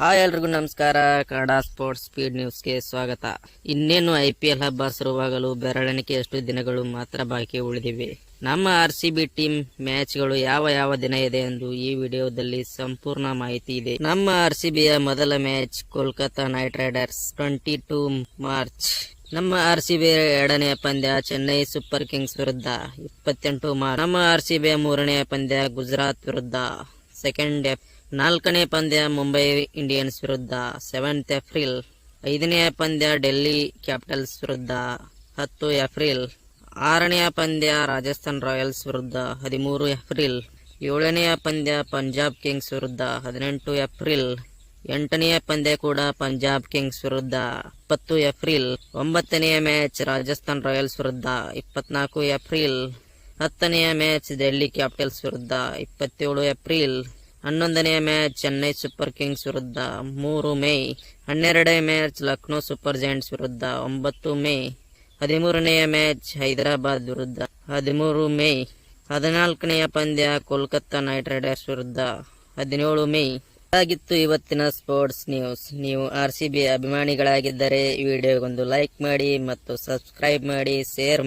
Hi ಎಲ್ರಿಗೂ ನಮಸ್ಕಾರ. Kannada sports speed ನ್ಯೂಸ್ಗೆ ಸ್ವಾಗತ. ಇನ್ನೇನು ಐ ಪಿ ಎಲ್ ಹಬ್ಬ ಶುರುವಾಗಲು ಬೆರಳೆಣಿಕೆಯಷ್ಟು ದಿನಗಳು ಮಾತ್ರ ಬಾಕಿ ಉಳಿದಿವೆ? ನಮ್ಮ ಆರ್ ಸಿ ಬಿ ಟೀಮ್ ಮ್ಯಾಚ್ಗಳು ಯಾವ ಯಾವ ದಿನ ಇದೆ ಎಂದು ಈ ವಿಡಿಯೋದಲ್ಲಿ ಸಂಪೂರ್ಣ ಮಾಹಿತಿ ಇದೆ. ನಮ್ಮ ಆರ್ ಸಿ ಬಿಯ ಮೊದಲ match Kolkata Knight Riders twenty two March ನಮ್ಮ ಆರ್ ಸಿ ಬಿ ಎರಡನೆಯ ಪಂದ್ಯ ಚೆನ್ನೈ ಸೂಪರ್ ಕಿಂಗ್ಸ್ ವಿರುದ್ಧ ಇಪ್ಪತ್ತೆಂಟು ಮಾರ್ಚ್ ನಮ್ಮ ಆರ್ ಸಿ ಬಿಯ ಮೂರನೆಯ ಪಂದ್ಯ ಗುಜರಾತ್ ವಿರುದ್ಧ. ಸೆಕೆಂಡ್ ನಾಲ್ಕನೇ ಪಂದ್ಯ ಮುಂಬೈ ಇಂಡಿಯನ್ಸ್ ವಿರುದ್ಧ ಸೆವೆಂತ್ ಏಪ್ರಿಲ್ ಐದನೇ ಪಂದ್ಯ ಡೆಲ್ಲಿ ಕ್ಯಾಪಿಟಲ್ಸ್ ವಿರುದ್ಧ, ಹತ್ತು ಏಪ್ರಿಲ್ ಆರನೆಯ ಪಂದ್ಯ ರಾಜಸ್ಥಾನ್ ರಾಯಲ್ಸ್ ವಿರುದ್ಧ, ಹದಿಮೂರು ಏಪ್ರಿಲ್ ಏಳನೆಯ ಪಂದ್ಯ ಪಂಜಾಬ್ ಕಿಂಗ್ಸ್ ವಿರುದ್ಧ, ಹದಿನೆಂಟು ಏಪ್ರಿಲ್ ಎಂಟನೆಯ ಪಂದ್ಯ ಕೂಡ ಪಂಜಾಬ್ ಕಿಂಗ್ಸ್ ವಿರುದ್ಧ, ಇಪ್ಪತ್ತು ಏಪ್ರಿಲ್ ಒಂಬತ್ತನೆಯ ಮ್ಯಾಚ್ ರಾಜಸ್ಥಾನ್ ರಾಯಲ್ಸ್ ವಿರುದ್ಧ, ಇಪ್ಪತ್ನಾಲ್ಕು ಏಪ್ರಿಲ್ ಹತ್ತನೆಯ ಮ್ಯಾಚ್ ಡೆಲ್ಲಿ ಕ್ಯಾಪಿಟಲ್ಸ್ ವಿರುದ್ಧ, ಇಪ್ಪತ್ತೇಳು ಏಪ್ರಿಲ್ ಹನ್ನೊಂದನೆಯ ಮ್ಯಾಚ್ ಚೆನ್ನೈ ಸೂಪರ್ ಕಿಂಗ್ಸ್ ವಿರುದ್ಧ, ಮೂರು ಮೇ ಹನ್ನೆರಡನೇ ಮ್ಯಾಚ್ ಲಕ್ನೋ ಸೂಪರ್ ಜೈಂಟ್ಸ್ ವಿರುದ್ಧ, ಒಂಬತ್ತು ಮೇ ಹದಿಮೂರನೆಯ ಮ್ಯಾಚ್ ಹೈದರಾಬಾದ್ ವಿರುದ್ಧ, ಹದಿಮೂರು ಮೇ ಹದಿನಾಲ್ಕನೆಯ ಪಂದ್ಯ ಕೋಲ್ಕತ್ತಾ ನೈಟ್ ರೈಡರ್ಸ್ ವಿರುದ್ಧ, ಹದಿನೇಳು ಮೇ. ಆಗಿತ್ತು ಇವತ್ತಿನ ಸ್ಪೋರ್ಟ್ಸ್ ನ್ಯೂಸ್. ನೀವು ಆರ್ ಸಿ ಬಿ ಅಭಿಮಾನಿಗಳಾಗಿದ್ದರೆ ವಿಡಿಯೋಗೊಂದು ಲೈಕ್ ಮಾಡಿ ಮತ್ತು ಸಬ್ಸ್ಕ್ರೈಬ್ ಮಾಡಿ, ಶೇರ್